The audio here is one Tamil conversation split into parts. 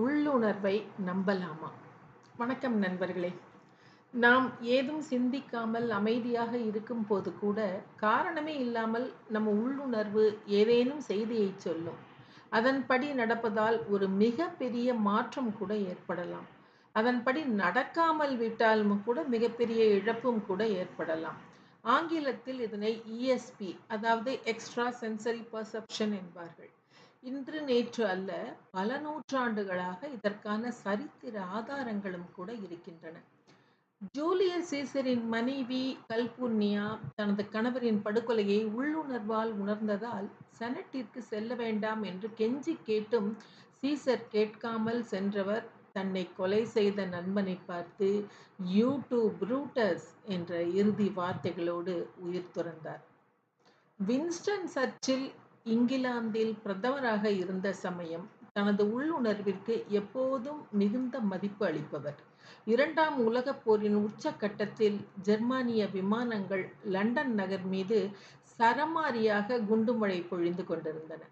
உள்ளுணர்வை நம்பலாமா? வணக்கம் நண்பர்களே. நாம் ஏதும் சிந்திக்காமல் அமைதியாக இருக்கும் போது கூட காரணமே இல்லாமல் நம்ம உள்ளுணர்வு ஏதேனும் செய்தியை சொல்லும். அதன்படி நடப்பதால் ஒரு மிகப்பெரிய மாற்றம் கூட ஏற்படலாம். அதன்படி நடக்காமல் விட்டாலும் கூட மிகப்பெரிய இழப்பும் கூட ஏற்படலாம். ஆங்கிலத்தில் இதனை இஎஸ்பி அதாவது எக்ஸ்ட்ரா சென்சரி பர்செப்ஷன் என்பார்கள். இன்று நேற்று அல்ல பல நூற்றாண்டுகளாக இதற்கான சரித்திர ஆதாரங்களும் கூட இருக்கின்றன. ஜூலியஸ் சீசரின் மனைவி கல்புர்னியா தனது கணவரின் படுகொலையை உள்ளுணர்வால் உணர்ந்ததால் செனட்டிற்கு செல்ல வேண்டாம் என்று கெஞ்சி கேட்டும் சீசர் கேட்காமல் சென்றவர் தன்னை கொலை செய்த நண்பனை பார்த்து யூ டு புரூட்டஸ் என்ற இறுதி வார்த்தைகளோடு உயிர் துறந்தார். வின்ஸ்டன் சர்ச்சில் இங்கிலாந்தில் பிரதமராக இருந்த சமயம் தனது உள்ளுணர்விற்கு எப்போதும் மிகுந்த மதிப்பு அளிப்பவர். இரண்டாம் உலகப் போரின் உச்சக்கட்டத்தில் ஜெர்மானிய விமானங்கள் லண்டன் நகர் மீது சரமாரியாக குண்டுமழை பொழிந்து கொண்டிருந்தன.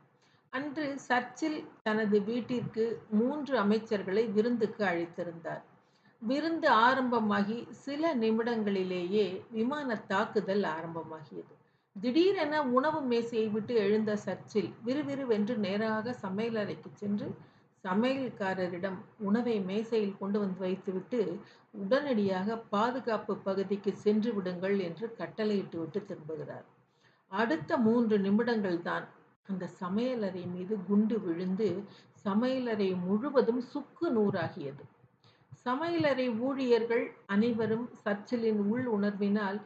அன்று சர்ச்சில் தனது வீட்டிற்கு மூன்று அமைச்சர்களை விருந்துக்கு அழைத்திருந்தார். விருந்து ஆரம்பமாகி சில நிமிடங்களிலேயே விமான தாக்குதல் ஆரம்பமாகியது. திடீரென உணவு மேசையை விட்டு எழுந்த சர்ச்சில் விறுவிறுவென்று நேராக சமையலறைக்கு சென்று சமையல்காரரிடம் உணவை மேசையில் கொண்டு வந்து வைத்துவிட்டு உடனடியாக பாதுகாப்பு பகுதிக்கு சென்று விடுங்கள் என்று கட்டளையிட்டு விட்டு திரும்புகிறார். அடுத்த மூன்று நிமிடங்கள் தான் அந்த சமையலறை மீது குண்டு விழுந்து சமையலறை முழுவதும் சுக்கு நூறாகியது. சமையலறை ஊழியர்கள் அனைவரும் சர்ச்சிலின் உள் உணர்வினால்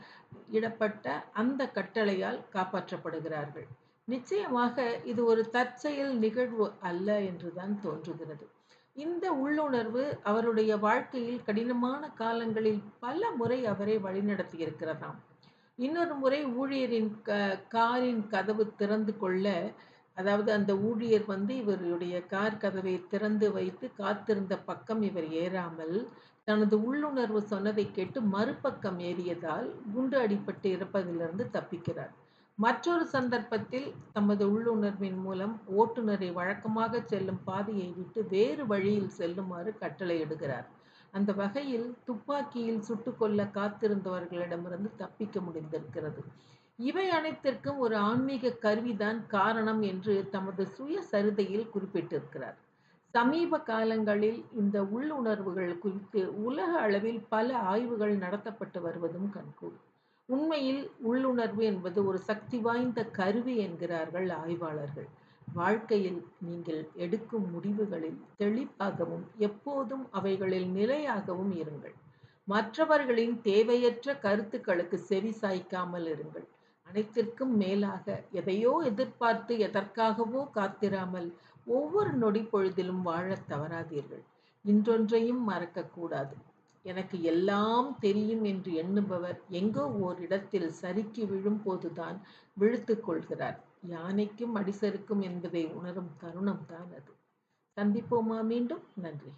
இடப்பட்ட அந்த கட்டளையால் காப்பாற்றப்படுகிறார்கள். நிச்சயமாக இது ஒரு தற்செயல் நிகழ்வு அல்ல என்றுதான் தோன்றுகிறது. இந்த உள்ளுணர்வு அவருடைய வாழ்க்கையில் கடினமான காலங்களில் பல முறை அவரை வழிநடத்தியிருக்கிறதாம். இன்னொரு முறை ஊழியரின் க காரின் கதவு திறந்து கொள்ள அதாவது அந்த ஊழியர் வந்து இவருடைய கார் கதவை திறந்து வைத்து காத்திருந்த பக்கம் இவர் ஏறாமல் தனது உள்ளுணர்வு சொன்னதை கேட்டு மறுபக்கம் ஏறியதால் குண்டு அடிபட்டு இறப்பதிலிருந்து தப்பிக்கிறார். மற்றொரு சந்தர்ப்பத்தில் தமது உள்ளுணர்வின் மூலம் ஓட்டுநரை வழக்கமாக செல்லும் பாதையை விட்டு வேறு வழியில் செல்லுமாறு கட்டளையிடுகிறார். அந்த வகையில் துப்பாக்கியில் சுட்டுக்கொள்ள காத்திருந்தவர்களிடமிருந்து தப்பிக்க முடிந்திருக்கிறது. இவை அனைத்திற்கும் ஒரு ஆன்மீக கருவிதான் காரணம் என்று தமது சுய சரிதையில் குறிப்பிட்டிருக்கிறார். சமீப காலங்களில் இந்த உள்ளுணர்வுகள் குறித்து உலக அளவில் பல ஆய்வுகள் நடத்தப்பட்டு வருவதும் கண்கூடு உண்மையில் உள்ளுணர்வு என்பது ஒரு சக்தி வாய்ந்த கருவி என்கிறார்கள் ஆய்வாளர்கள். வாழ்க்கையில் நீங்கள் எடுக்கும் முடிவுகளில் தெளிப்பாகவும் எப்போதும் அவைகளில் நிலையாகவும் இருங்கள். மற்றவர்களின் தேவையற்ற கருத்துக்களுக்கு செவி சாய்க்காமல் இருங்கள். அனைத்திற்கும் மேலாக எதையோ எதிர்பார்த்து எதற்காகவோ காத்திராமல் ஒவ்வொரு நொடி பொழுதிலும் வாழத் தவறாதீர்கள். இன்றொன்றையும் மறக்கக்கூடாது எனக்கு எல்லாம் தெரியும் என்று எண்ணுபவர் எங்கோ ஓரிடத்தில் சறுக்கி விழும் போதுதான் விழுத்து கொள்கிறார். யானைக்கும் அடிசருக்கும் என்பதை உணரும் தருணம் தான் அது. சந்திப்போமா மீண்டும்? நன்றி.